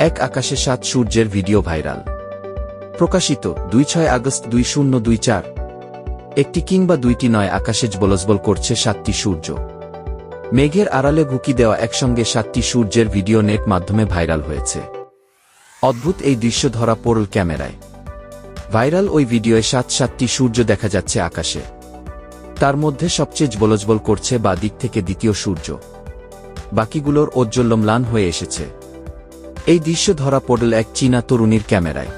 এক আকাশে সাত সূর্যের ভিডিও ভাইরাল। প্রকাশিত দুই ছয় আগস্ট দুই শূন্য দুই চার। একটি কিংবা দুইটি নয় আকাশে বলজবল করছে সাতটি সূর্য। মেঘের আড়ালে ভুকি দেওয়া একসঙ্গে সাতটি সূর্যের ভিডিও নেট মাধ্যমে ভাইরাল হয়েছে। অদ্ভুত এই দৃশ্য ধরা পড়ল ক্যামেরায়। ভাইরাল ওই ভিডিওয় সাত সাতটি সূর্য দেখা যাচ্ছে আকাশে। তার মধ্যে সবচেয়ে বলজবল করছে বা দিক থেকে দ্বিতীয় সূর্য। বাকিগুলোর ঔজ্জ্বল্য ম্লান হয়ে এসেছে। এই দৃশ্য ধরা পড়ল এক চীনা তরুণীর ক্যামেরায়।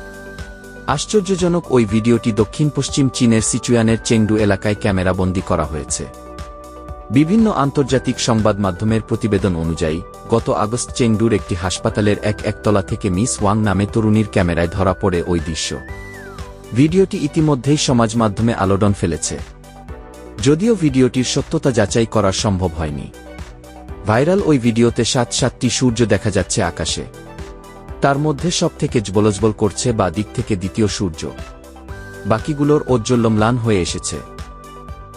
আশ্চর্যজনক ওই ভিডিওটি দক্ষিণ পশ্চিম চীনের সিচুয়ানের চেংডু এলাকায় ক্যামেরাবন্দি করা হয়েছে। বিভিন্ন আন্তর্জাতিক সংবাদ মাধ্যমের প্রতিবেদন অনুযায়ী, গত আগস্ট চেংডুর একটি হাসপাতালের এক একতলা থেকে মিস ওয়াং নামে তরুণীর ক্যামেরায় ধরা পড়ে ওই দৃশ্য। ভিডিওটি ইতিমধ্যেই সমাজ মাধ্যমে আলোড়ন ফেলেছে। যদিও ভিডিওটির সত্যতা যাচাই করা সম্ভব হয়নি। ভাইরাল ওই ভিডিওতে সাত সাতটি সূর্য দেখা যাচ্ছে আকাশে। তার মধ্যে সব থেকে জবলজবল করছে বা দিক থেকে দ্বিতীয় সূর্য। বাকিগুলোর ঔজ্জ্বল্য ম্লান হয়ে এসেছে।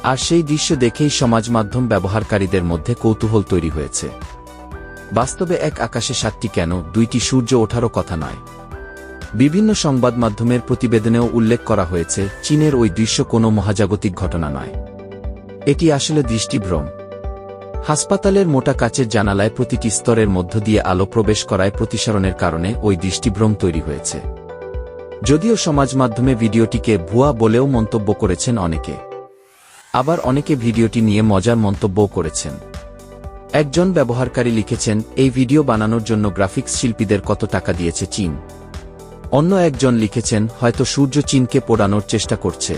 আর সেই দৃশ্য দেখেই সমাজ মাধ্যম ব্যবহারকারীদের মধ্যে কৌতূহল তৈরি হয়েছে। বাস্তবে এক আকাশে সাতটি কেন, দুইটি সূর্য ওঠারও কথা নয়। বিভিন্ন সংবাদ মাধ্যমের প্রতিবেদনেও উল্লেখ করা হয়েছে, চীনের ওই দৃশ্য কোনো মহাজাগতিক ঘটনা নয়। এটি আসলে দৃষ্টিভ্রম। হাসপাতালের মোটা কাচের জানালায় প্রতিটি স্তরের মধ্য দিয়ে আলো প্রবেশ করায় প্রতিসরণের কারণে ওই দৃষ্টিভ্রম তৈরি হয়েছে। যদিও সমাজ মাধ্যমে ভিডিওটিকে ভুয়া বলেও মন্তব্য করেছেন অনেকে। আবার অনেকে ভিডিওটি নিয়ে মজার মন্তব্যও করেছেন। একজন ব্যবহারকারী লিখেছেন, এই ভিডিও বানানোর জন্য গ্রাফিক্স শিল্পীদের কত টাকা দিয়েছে চীন? অন্য একজন লিখেছেন, হয়তো সূর্য চীনকে পোড়ানোর চেষ্টা করছে।